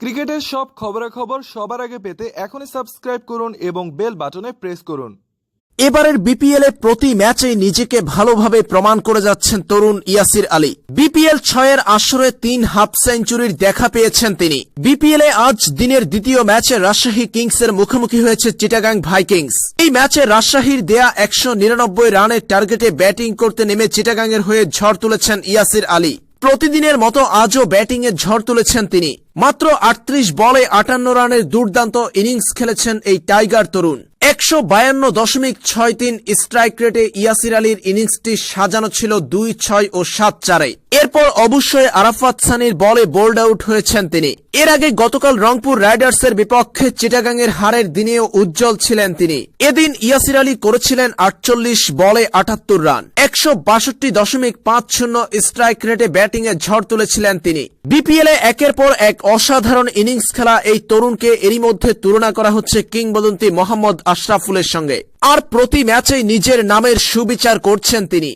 ক্রিকেটের সব খবরাখবর সবার আগে পেতে এখনই সাবস্ক্রাইব করুন এবং বেল বাটনে প্রেস করুন। এবারের বিপিএল এ প্রতি ম্যাচেই নিজেকে ভালোভাবে প্রমাণ করে যাচ্ছেন তরুণ ইয়াসির আলী। বিপিএল ছয়ের আসরে তিন হাফ সেঞ্চুরির দেখা পেয়েছেন তিনি। বিপিএল এ আজ দিনের দ্বিতীয় ম্যাচে রাজশাহী কিংসের মুখোমুখি হয়েছে চিটাগাং ভাইকিংস। এই ম্যাচে রাজশাহীর দেয়া একশো নিরানব্বই রানের টার্গেটে ব্যাটিং করতে নেমে চিটাগাংয়ের হয়ে ঝড় তুলেছেন ইয়াসির আলী। প্রতিদিনের মতো আজও ব্যাটিংয়ে ঝড় তুলেছেন তিনি। মাত্র আটত্রিশ বলে আটান্ন রানের দুর্দান্ত ইনিংস খেলেছেন এই টাইগার তরুণ। একশো বায়ান্ন দশমিক ছয় তিন স্ট্রাইক রেটে ইয়াসির আলীর ইনিংসটি সাজানো ছিল দুই ছয় ও সাত চারে। এরপর অবশ্যই আরাফাত সানির বলে বোল্ড আউট হয়েছেন তিনি। এর আগে গতকাল রংপুর রাইডার্সের বিপক্ষে চিটাগাংয়ের হারের দিনেও উজ্জ্বল ছিলেন তিনি। এদিন ইয়াসির আলী করেছিলেন আটচল্লিশ বলে আটাত্তর রান। একশো বাষট্টি দশমিক পাঁচ শূন্য স্ট্রাইক রেটে ব্যাটিংয়ে ঝড় তুলেছিলেন তিনি। বিপিএল এ একের পর এক অসাধারণ ইনিংস খেলা এই তরুণকে এরই মধ্যে তুলনা করা হচ্ছে কিংবদন্তি মোহাম্মদ আশরাফুলের সঙ্গে। আর প্রতি ম্যাচেই নিজের নামের সুবিচার করছেন তিনি।